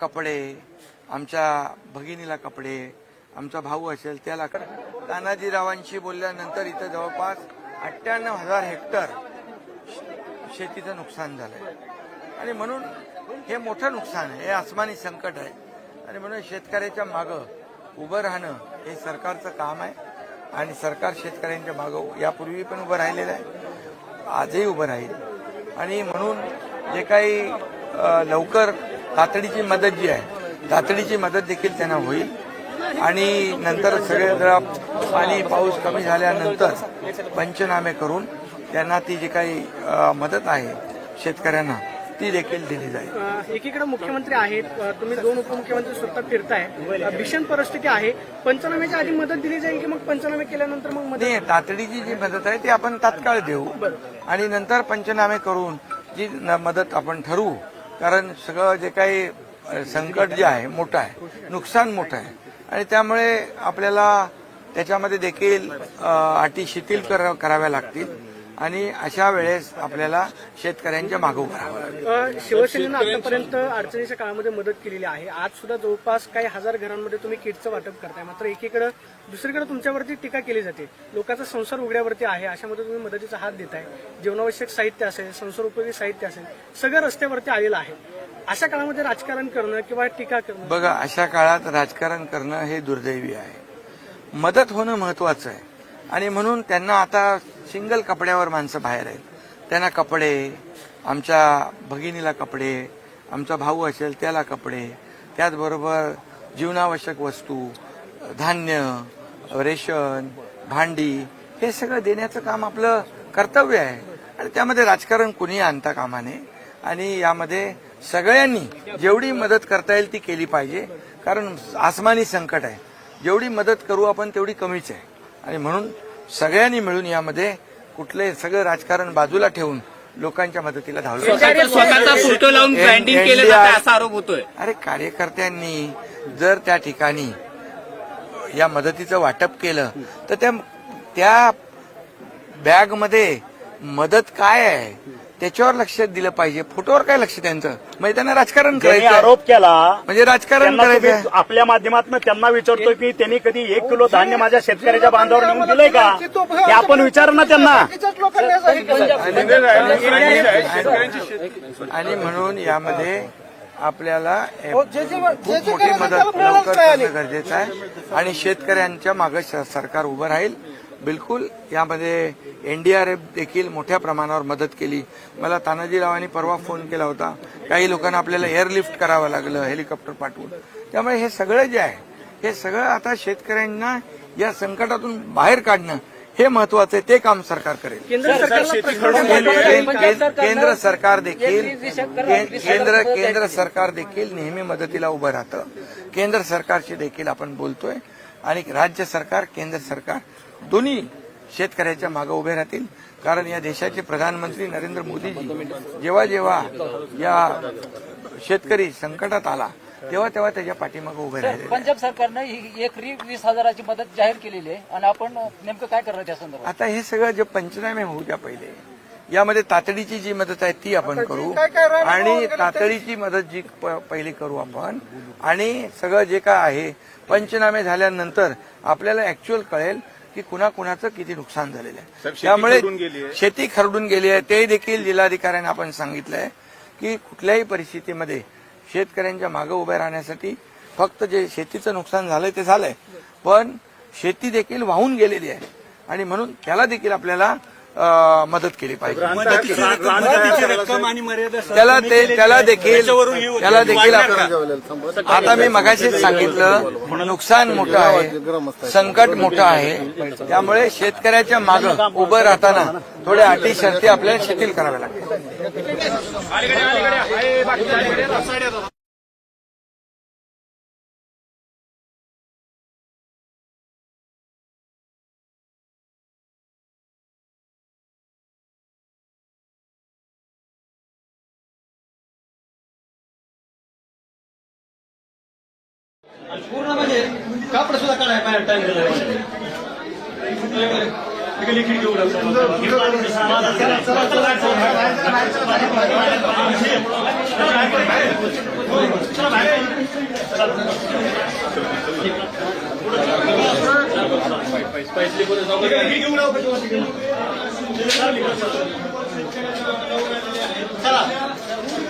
कपडे आमच्या भगिनीला कपडे आमचा भाऊ असेल त्याला तानाजीरावांशी बोलल्यानंतर इथं जवळपास अठ्ठ्याण्णव हजार हेक्टर शेतीचं नुकसान झालंय. आणि म्हणून हे मोठं नुकसान आहे हे आसमानी संकट आहे. आणि म्हणून शेतकऱ्याच्या मागं उभं राहणं हे सरकारचं काम आहे. आणि सरकार शेतकऱ्यांच्या मागं यापूर्वी पण उभं राहिलेलं आहे आजही उभं राहील. आणि म्हणून जे काही लवकर तातडीची मदत जी आहे तातडीची मदत देखील त्यांना होईल. आणि नंतर सगळे जरा पाणी पाऊस कमी झाल्यानंतर पंचनामे करून त्यांना ती जी काही मदत आहे शेतकऱ्यांना ती देखील दिली जाईल. एकीकडे मुख्यमंत्री आहेत तुम्ही दोन उपमुख्यमंत्री स्वतः फिरताय. भीषण परिस्थिती आहे. पंचनाम्याच्या आधी मदत दिली जाईल की मग पंचनामे केल्यानंतर मग मदत? तातडीची जी मदत आहे ती आपण तात्काळ देऊ. आणि नंतर पंचनामे करून जी मदत आपण ठरवू कारण सगळं जे काही संकट जे आहे मोठं आहे नुकसान मोठं आहे. आणि त्यामुळे आपल्याला त्याच्यामध्ये देखील अटी शिथिल करा- कराव्या लागतील. आणि अशा वेळेस आपल्याला शेतकऱ्यांच्या मागं शिवसेनेनं आतापर्यंत अडचणीच्या काळामध्ये मदत केलेली आहे. आज सुद्धा जवळपास काही हजार घरांमध्ये तुम्ही किटचं वाटप करताय. मात्र एकीकडे दुसरीकडे तुमच्यावरती टीका केली जाते. लोकांचा संसार उघड्यावरती आहे अशामध्ये तुम्ही मदतीचा हात देताय. जीवनावश्यक साहित्य असेल संसार उपयोगी साहित्य असेल सगळं रस्त्यावरती आलेलं आहे. अशा काळामध्ये राजकारण करणं किंवा टीका करणं बघा अशा काळात राजकारण करणं हे दुर्दैवी आहे. मदत होणं महत्वाचं आहे. आणि म्हणून त्यांना आता सिंगल कपड्यावर माणसं बाहेर आहेत. त्यांना कपडे आमच्या भगिनीला कपडे आमचा भाऊ असेल त्याला कपडे त्याचबरोबर जीवनावश्यक वस्तू धान्य रेशन भांडी हे सगळं देण्याचं काम आपलं कर्तव्य आहे. आणि त्यामध्ये राजकारण कुणी आणता कामा नये आणि यामध्ये सगळ्यांनी जेवढी मदत करता येईल ती केली पाहिजे. कारण आसमानी संकट आहे. जेवढी मदत करू आपण तेवढी कमीच आहे. आणि म्हणून सगळ्यांनी मिळून यामध्ये कुठले सगळं राजकारण बाजूला ठेवून लोकांच्या मदतीला धावलं असा आरोप होतोय? अरे कार्यकर्त्यांनी जर त्या ठिकाणी या मदतीचं वाटप केलं तर त्या त्या बॅगमध्ये मदत काय आहे? त्याच्यावर लक्ष दिलं पाहिजे. फोटोवर काय लक्ष त्यांचं? म्हणजे त्यांना राजकारण करायचं आहे. आरोप केला म्हणजे राजकारण त्यांना करायचं तुम्ही. आपल्या माध्यमातून त्यांना विचारतो की त्यांनी कधी एक किलो धान्य माझ्या शेतकऱ्याच्या बांधावर नेऊन दिलंय का? हे आपण विचार ना त्यांना. आणि म्हणून यामध्ये आपल्याला खूप मोठी मदत लवकर करणं गरजेचं आहे. आणि शेतकऱ्यांच्या मागे श- सरकार उभं राहील. बिलकुल यामध्ये एनडीआरएफ देखील मोठ्या प्रमाणावर मदत केली. मला तानाजीरावांनी परवा फोन केला होता. काही लोकांना आपल्याला एअरलिफ्ट करावं लागलं हेलिकॉप्टर पाठवून. त्यामुळे हे सगळं जे आहे हे सगळं आता शेतकऱ्यांना या संकटातून बाहेर काढणं हे महत्वाचं आहे ते काम सरकार करेल. केंद्र केंद्र सरकार देखील के- केंद्र केंद्र सरकार देखील नेहमी मदतीला उभं राहतं. केंद्र सरकारशी देखील आपण बोलतोय. आणि राज्य सरकार केंद्र सरकार दोन्ही शेतकऱ्याच्या मागे उभे राहतील. कारण या देशाचे प्रधानमंत्री नरेंद्र मोदीजी जेव्हा जेव्हा या शेतकरी संकटात आला तेव्हा तेव्हा त्याच्या पाठीमागे उभे राहिले पंजाब सरकारनं ही एकरी वीस हजाराची मदत जाहीर केलेली आहे आणि आपण नेमकं काय करणार त्या संदर्भात? आता हे सगळं जे पंचनामे होऊ द्या पहिले यामध्ये तातडीची जी मदत आहे ती आपण करू. आणि तातडीची मदत जी प- पहिली करू आपण. आणि सगळं जे काय आहे पंचनामे झाल्यानंतर आपल्याला ऍक्च्युअल कळेल की कुणाकुणाचं किती नुकसान झालेलं आहे. त्यामुळे शेती खरडून गेली आहे. ते देखील जिल्हाधिकाऱ्यांना आपण सांगितलंय की कुठल्याही परिस्थितीमध्ये शेतकऱ्यांच्या मागे उभे राहण्यासाठी फक्त जे शेतीचं नुकसान झालंय ते झालंय. पण शेती देखील वाहून गेलेली आहे. आणि म्हणून त्याला देखील आपल्याला मदत केली पाहिजे. त्याला ते त्याला देखील त्याला देखील आपण- आता मी मगाशीच सांगितलं नुकसान मोठं आहे संकट मोठं आहे. त्यामुळे शेतकऱ्याच्या मागं उभं राहताना थोड्या अटी शर्ती आपल्याला शिथिल कराव्या लागतील. पूर्ण म्हणजे कापड सुद्धा काढाय बाहेर टाइम दिला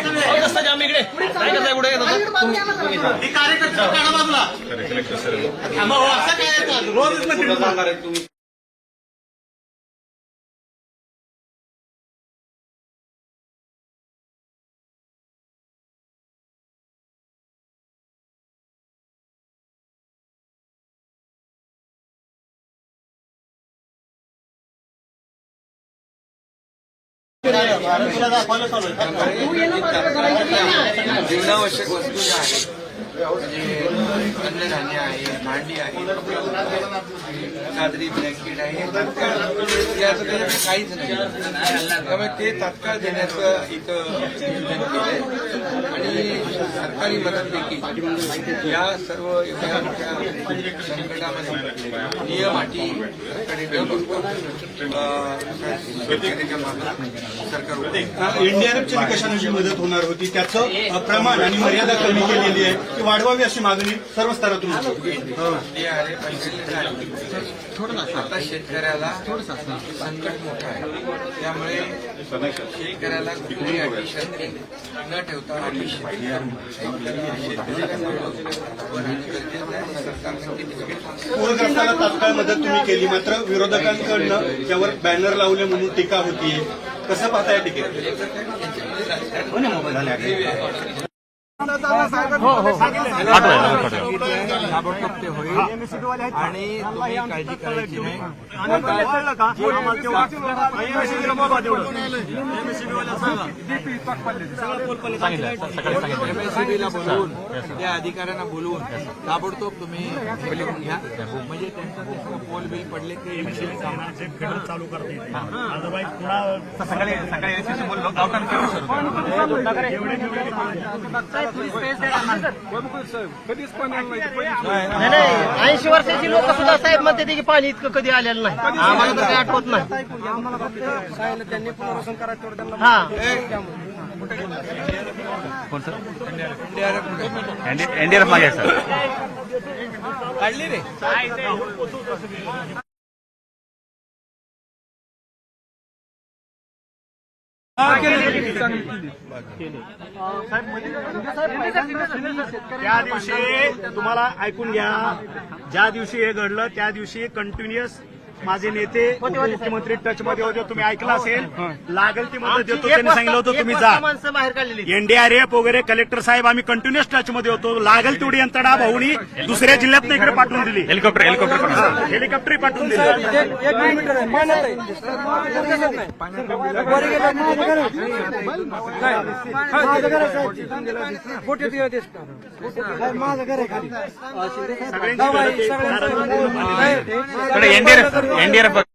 दुष्काळ पुराची पाहणी करताय घरामध्ये आहेत जीवनावश्यक वस्तू ज्या आहेत म्हणजे अन्नधान्य आहे भांडी आहे चादरी ब्लँकेट आहे तात्काळ याचं त्याच्याकडे काहीच नाही. त्यामुळे ते तात्काळ देण्याचं इथं नियोजन केलंय आणि सरकारी मदत देखील या सर्व एवढ्या मोठ्या संकटामध्ये नियम अटी सरकारने शेतकऱ्याच्या सरकार. एनडीआरएफच्या निकषांची मदत होणार होती? त्याचं प्रमाण आणि मर्यादा कमी केलेली आहे. ती वाढवावी अशी मागणी सर्व स्तरातून होती. झाले. आता शेतकऱ्याला संकट मोठं आहे. त्यामुळे शेतकऱ्याला कुठलीही अटी शर्ती न ठेवता पूरग्रस्ताला तात्काळ मदत तुम्ही केली. मात्र विरोधकांकडनं त्यावर बॅनर लावले म्हणून टीका होतीये कसं पाहता या टीकेत? ताबडतोब ते होईल आणि तुम्ही काळजी करायची नाही एमएससीबीला बोलवून त्या अधिकाऱ्यांना बोलवून ताबडतोब तुम्ही घ्या म्हणजे त्यांचं ते पोल बिल पडले की एमएससीबी चालू करते सकाळी सकाळी बोललो नाही नाही ऐंशी वर्षाची लोक सुद्धा साहेब म्हणते ते की पाणी इतकं कधी आलेलं नाही. आम्हाला तर काही आठवत नाही. त्यांनी पुनर्वसन करायचं तेवढं त्यांना हा एनडीआरएफ मागे सर. काढली रे. त्या दिवशी तुम्हाला ऐकून घ्या ज्या दिवशी हे घडलं त्या दिवशी कंटिन्युअस माझे नेते उपमुख्यमंत्री टच मध्ये होते तुम्ही ऐकलं असेल. लागल ती मदत देतो त्यांनी सांगितलं होतं तुम्ही जा. माणसं बाहेर काढलेली एनडीआरएफ वगैरे कलेक्टर साहेब आम्ही कंटिन्युअस टच मध्ये होतो. लागल तेवढी यंत्रणा भाऊनी दुसऱ्या जिल्ह्यात इकडे पाठवून दिली. हेलिकॉप्टर हेलिकॉप्टर हेलिकॉप्टर पाठवून दिली. सगळ्यांची दवाई, घरं ते- सगळ्यांचं- साहेब,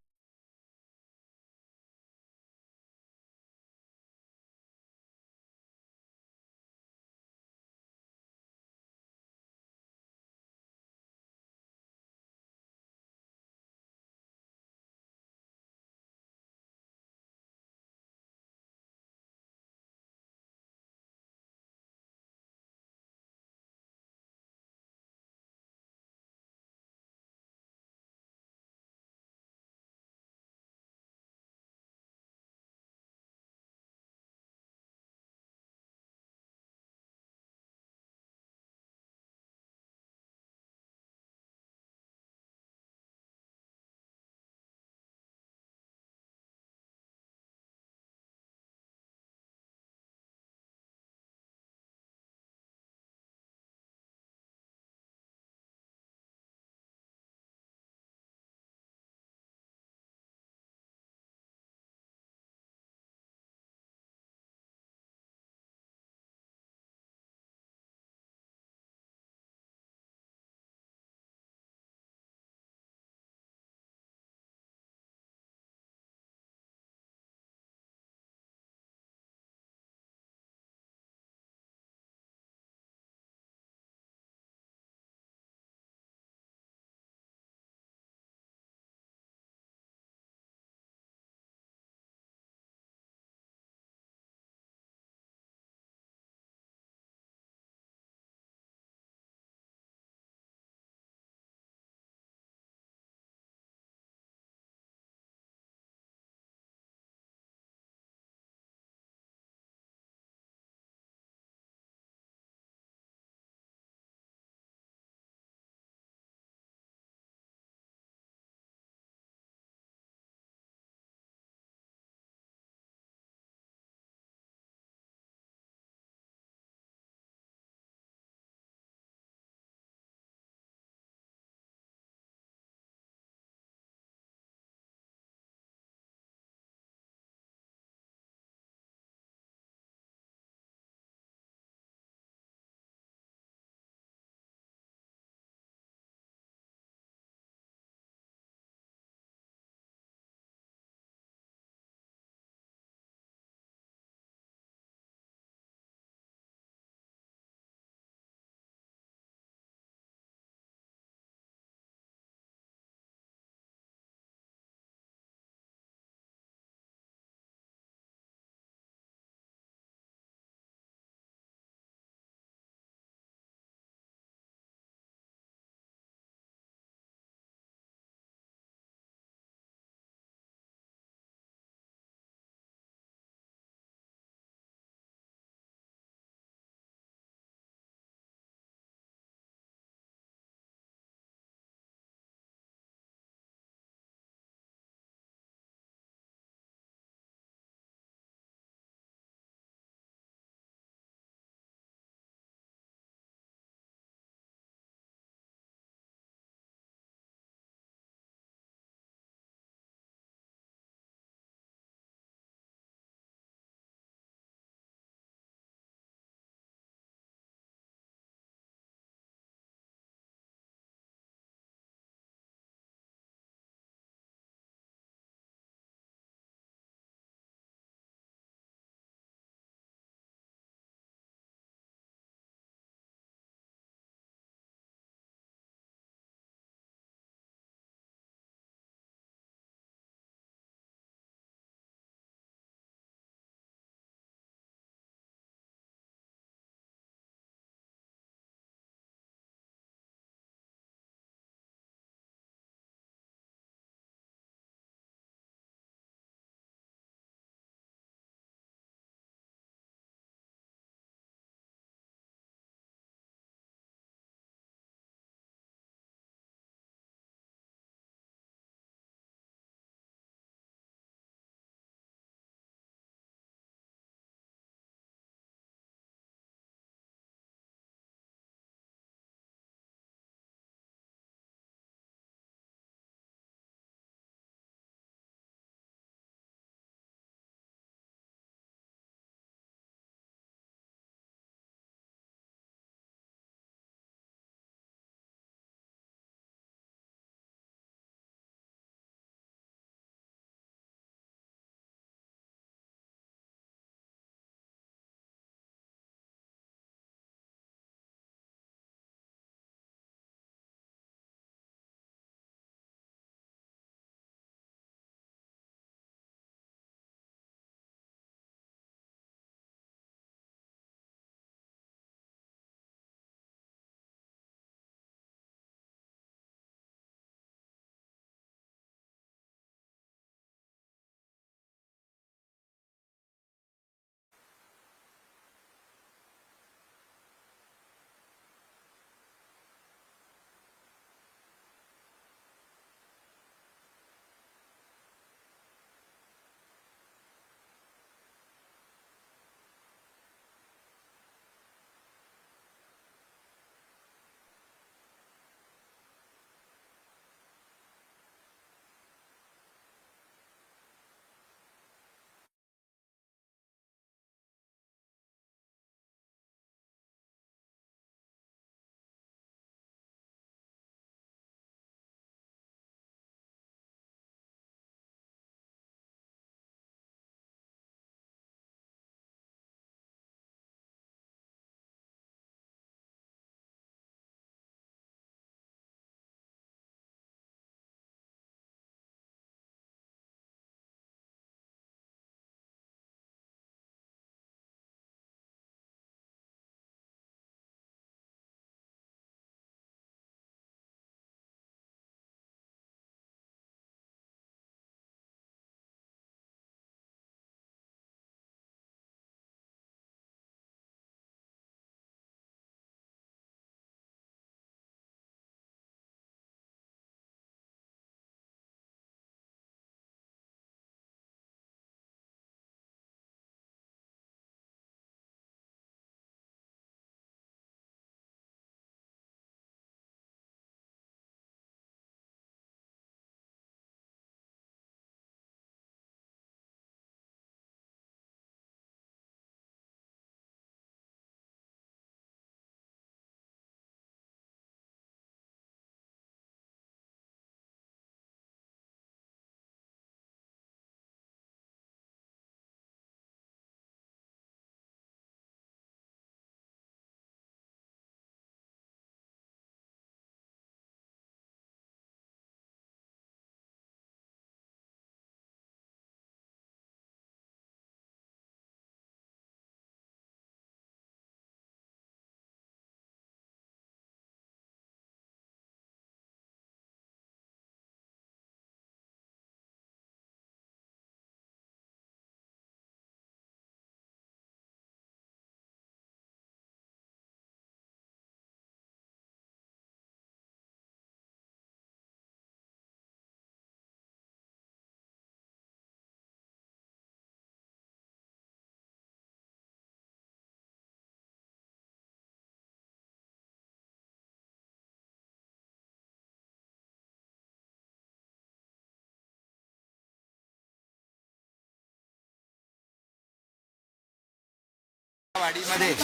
वाडीमध्ये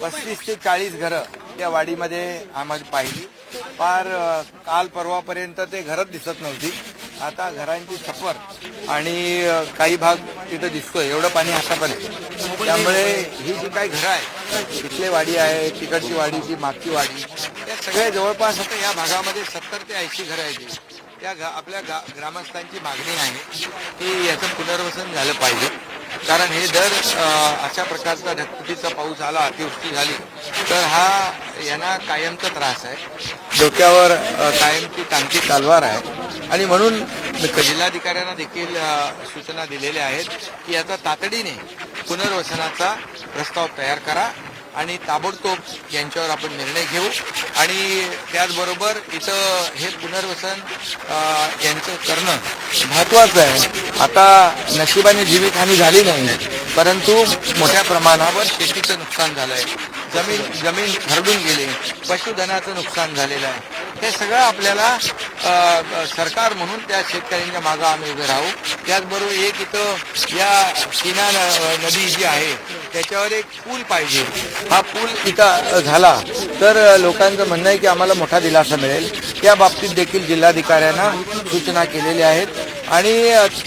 पस्तीस ते चाळीस घरं त्या वाडीमध्ये आम्हाला पाहिली. फार काल परवापर्यंत ते घरच दिसत नव्हती. आता घरांची सफर आणि काही भाग तिथं दिसतोय. एवढं पाणी आतापर्यंत त्यामुळे ही जी काही घरं आहेत तिथले वाडी आहे तिकडची वाडी जी मागची वाडी त्या सगळ्या जवळपास आता या भागामध्ये सत्तर ते ऐंशी घरं आहेत. त्या आपल्या गा ग्रामस्थांची मागणी आहे की याचं पुनर्वसन झालं पाहिजे. कारण हे दर अशा प्रकारचा ढगफुटीचा पाऊस आला अतिवृष्टी झाली तर हा यांना कायमचा त्रास आहे. डोक्यावर कायमची टांगची तलवार आहे. आणि म्हणून जिल्हाधिकाऱ्यांना देखील सूचना दिलेल्या आहेत की याचा तातडीने पुनर्वसनाचा प्रस्ताव तयार करा. आणि ताबडतोब यांच्यावर आपण निर्णय घेऊ. आणि त्याचबरोबर इथं हे पुनर्वसन यांचं करणं महत्वाचं आहे. आता नशिबाने जीवितहानी झाली नाही परंतु मोठ्या प्रमाणावर शेतीचं नुकसान झालं आहे जमीन जमीन हरडून गेली पशुधनाचं नुकसान झालेलं आहे. हे सगळं आपल्याला सरकार म्हणून त्या शेतकऱ्यांच्या मागं आम्ही उभे राहू. त्याचबरोबर एक इथं या सीना न- नदी जी आहे त्याच्यावर एक पूल पाहिजे. हा पूल इथं झाला. तर लोकांचं म्हणणं आहे की आम्हाला मोठा दिलासा मिळेल. त्या बाबतीत देखील जिल्हाधिकाऱ्यांना सूचना केलेल्या आहेत. आणि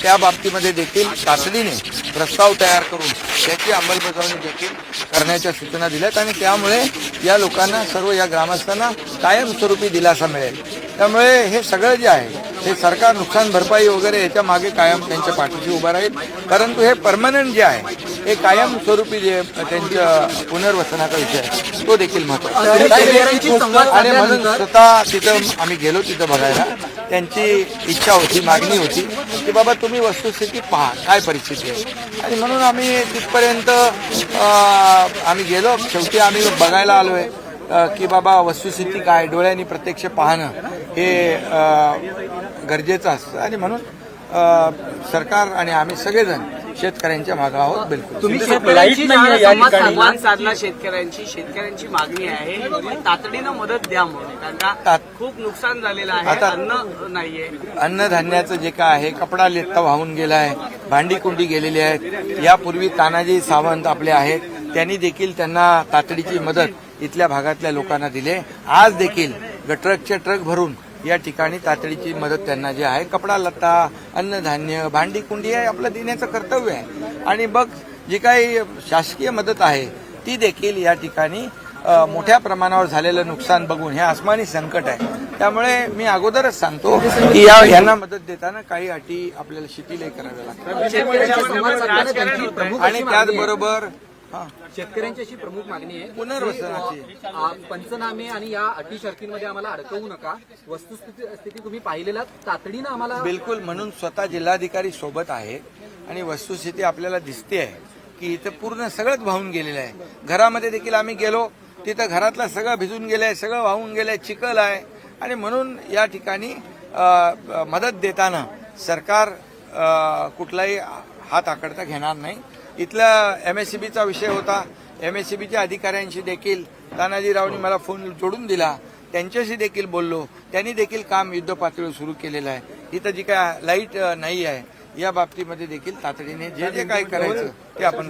त्या बाबतीमध्ये देखील तातडीने प्रस्ताव तयार करून त्याची अंमलबजावणी देखील करण्याच्या सूचना दिल्यात. आणि त्यामुळे या लोकांना सर्व या ग्रामस्थांना कायमस्वरूपी दिलासा मिळेल. त्यामुळे हे सगळं जे आहे हे सरकार नुकसान भरपाई वगैरे याच्या मागे कायम त्यांच्या पाठीशी उभा राहील. परंतु हे परमनंट जे आहे हे कायमस्वरूपी जे त्यांच्या पुनर्वसनाचा विषय आहे तो देखील महत्त्वाचा आणि म्हणून स्वतः तिथं आम्ही गेलो तिथं बघायला. त्यांची इच्छा होती मागणी होती की बाबा तुम्ही वस्तुस्थिती पहा काय परिस्थिती आहे? आणि म्हणून आम्ही तिथपर्यंत आम्ही गेलो. शेवटी आम्ही बघायला आलोय अ, की बाबा वस्तुस्थिती काय डोळ्यांनी प्रत्यक्ष पाहणं हे गरजेचं असतं. आणि म्हणून सरकार आणि आम्ही सगळेजण शेतकऱ्यांच्या मागं आहोत बिलकुल. तुम्ही शेतकऱ्यांची संवाद साधला शेतकऱ्यांची शेतकऱ्यांची मागणी आहे. तातडीनं मदत द्या म्हणून. तात- खूप नुकसान झालेलं आहे. आता- अन्न नाहीये. अन्नधान्याचं जे काय आहे कपडा लेत्ता वाहून गेला आहे भांडी कुंडी गेलेली आहेत. यापूर्वी तानाजी सावंत आपले आहेत. त्यांनी देखील त्यांना तातडीची मदत इथल्या भागातल्या लोकांना दिली आहे. आज देखील ट्रकचे ट्रक भरून या ठिकाणी तातडीची मदत त्यांना जे आहे कपडा लत्ता अन्नधान्य भांडी कुंडी आहे आपलं देण्याचं कर्तव्य आहे. आणि मग जी काही शासकीय मदत आहे ती देखील या ठिकाणी मोठ्या प्रमाणावर झालेलं नुकसान बघून हे आसमानी संकट आहे. त्यामुळे मी अगोदरच सांगतो की या यांना मदत देताना काही अटी आपल्याला शिथिलही कराव्या लागतात. आणि त्याचबरोबर शेतकऱ्यांची अशी प्रमुख मागणी आहे. पुनर्वसनाची. पंचनामे आणि या अटी शर्तींमध्ये आम्हाला अडकवू नका. वस्तुस्थिती स्थिती तुम्ही पाहिलेला तातडीनं आम्हाला बिलकुल म्हणून स्वतः जिल्हाधिकारी सोबत आहे आणि वस्तुस्थिती आपल्याला दिसते आहे की इथं पूर्ण सगळंच वाहून गेलेलं आहे. घरामध्ये देखील आम्ही गेलो. तिथं घरातलं सगळं भिजून गेलंय सगळं वाहून गेलंय चिखल आहे. आणि म्हणून या ठिकाणी मदत देताना सरकार कुठलाही हात आकडता घेणार नाही. इथला एम एस सी बीचा विषय होता. एम एस सी बीच्या अधिकाऱ्यांशी देखील तानाजीरावनी मला फोन जोडून दिला. त्यांच्याशी देखील बोललो. त्यांनी देखील काम युद्ध पातळीवर सुरू केलेलं आहे. इथं जी काय लाइट नाही आहे. या बाबतीमध्ये देखील तातडीने जे जे काय करायचं ते आपण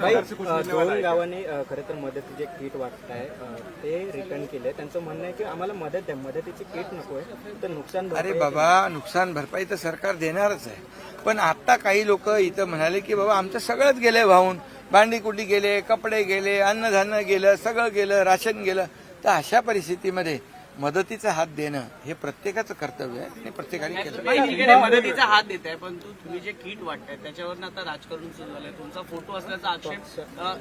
दोन गावांनी खरं तर मदतीचे किट वाटत आहे ते रिटर्न केले त्यांचं म्हणणं आहे की आम्हाला मदत द्या. मदतीची किट नको आहे तर नुकसान अरे बाबा नुकसान भरपाई तर सरकार देणारच आहे. पण आता काही लोक इथं म्हणाले की बाबा आमचं सगळंच गेलंय वाहून. भांडी कुंडी गेले कपडे गेले अन्नधान्य गेलं सगळं गेलं राशन गेलं. तर अशा परिस्थितीमध्ये मदतीचा हात देणं हे प्रत्येकाचं कर्तव्य आहे आणि प्रत्येकाने केलं मदतीचा हात देत आहे पण तु- तुम्ही जे किट वाटताय त्याच्यावर आता राजकारण सुरू झालंय. तुमचा फोटो असल्याचा आक्षेप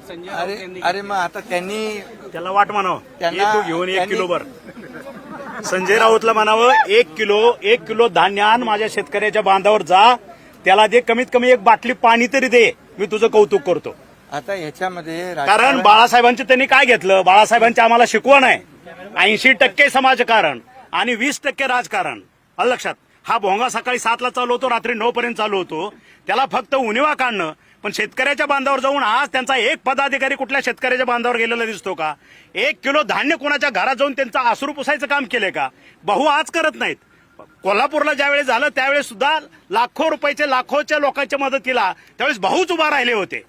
संजय अरे अरे मग आता त्यांनी त्याला वाट म्हणावं. त्यांना- ये तू घेऊन एक किलो भर. संजय राऊतला म्हणावं एक किलो एक किलो धान्य आण माझ्या शेतकऱ्याच्या बांधावर जा. त्याला दे कमीत कमी एक बाटली पाणी तरी दे. मी तुझं कौतुक करतो. आता ह्याच्यामध्ये कारण बाळासाहेबांचं त्यांनी काय घेतलं? बाळासाहेबांची आम्हाला शिकवण आहे. ऐंशी टक्के समाजकारण आणि वीस टक्के राजकारण. आलं लक्षात. हा भोंगा सकाळी सातला चालू होतो रात्री नऊ पर्यंत चालू होतो. त्याला फक्त उनिवा काढणं. पण शेतकऱ्याच्या बांधावर जाऊन आज त्यांचा एक पदाधिकारी कुठल्या शेतकऱ्याच्या बांधावर गेलेला दिसतो का? एक किलो धान्य कोणाच्या घरात जाऊन त्यांचं आसरू पुसायचं काम केलंय का? भाऊ आज करत नाहीत. कोल्हापूरला ज्यावेळेस झालं त्यावेळेस सुद्धा लाखो रुपयाचे लाखोच्या लोकांच्या मदतीला त्यावेळेस भाऊच उभा राहिले होते.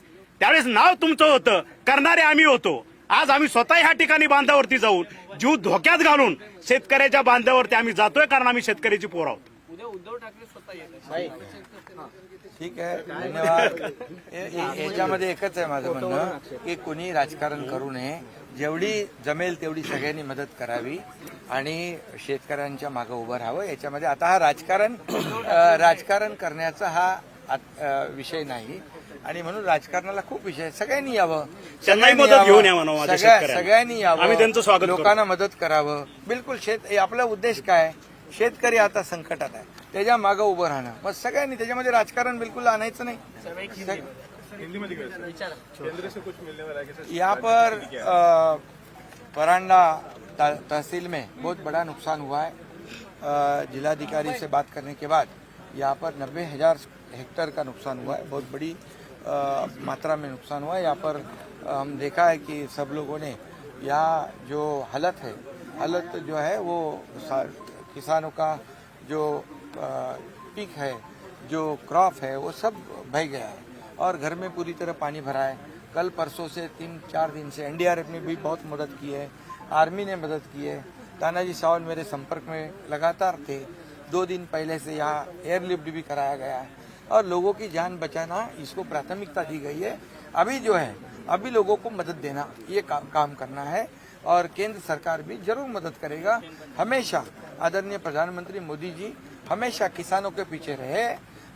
त्यावेळेस नाव तुमचं होतं. करणारे आम्ही होतो. आज आम्ही स्वतः ह्या ठिकाणी बांधावरती जाऊन जीव धोक्यात घालून शेतकऱ्याच्या बांधावरती आम्ही जातोय कारण आम्ही शेतकऱ्याची पोर आहोत. उद्धव ठाकरे स्वतः ठीक आहे धन्यवाद. याच्यामध्ये एकच आहे माझं म्हणणं की कुणी राजकारण करू नये. जेवढी जमेल तेवढी सगळ्यांनी मदत करावी आणि शेतकऱ्यांच्या मागे उभं राहावं. याच्यामध्ये आता हा राजकारण राजकारण करण्याचा हा विषय नाही. आणि म्हणून राजकारणाला खूप विषय. सगळ्यांनी यावं. त्यांनाही सगळ्यांनी मदत. घेऊन माझ्या सगळ्या- शेतकऱ्यांना. सगळ्यांनी यावं. त्यांचं स्वागत. लोकांना मदत करावं. बिलकुल शेत हे आपला उद्देश काय? शेतकरी आता संकटात आहे. त्याच्यामागे उभं राहणं. मग सगळ्यांनी त्याच्यामध्ये राजकारण बिलकुल आणायचं नाही. यहाँ पर अ, परांडा त- तहसील में बहुत बड़ा नुकसान हुआ है. अ, जिलाधिकारी से बात करने के बाद यहाँ पर नब्बे हजार हेक्टेयर का नुकसान हुआ है. बहुत बड़ी मात्रा में नुकसान हुआ। यहाँ पर हम देखा है कि सब लोगों ने यहाँ जो हालत है, हालत जो है वो किसानों का जो पीक है, जो क्रॉप है, वो सब बह गया है और घर में पूरी तरह पानी भरा है। कल परसों से तीन, चार दिन से एनडीआरएफ ने भी बहुत मदद की है, आर्मी ने मदद की है। तानाजी सावल मेरे संपर्क में लगातार थे। दो दिन पहले से यहाँ एयरलिफ्ट भी कराया गया है। और लोगों की जान बचाना इसको प्राथमिकता दी गई है। अभी जो है अभी लोगों को मदद देना ये का, काम करना है और केंद्र सरकार भी ज़रूर मदद करेगा। हमेशा आदरणीय प्रधानमंत्री मोदी जी हमेशा किसानों के पीछे रहे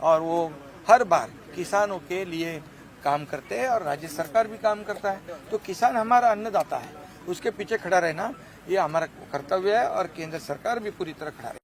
और वो हर बार किसानों के लिए काम करते हैं और राज्य सरकार भी काम करता है। तो किसान हमारा अन्नदाता है उसके पीछे खड़ा रहना ये हमारा कर्तव्य है और केंद्र सरकार भी पूरी तरह खड़ा है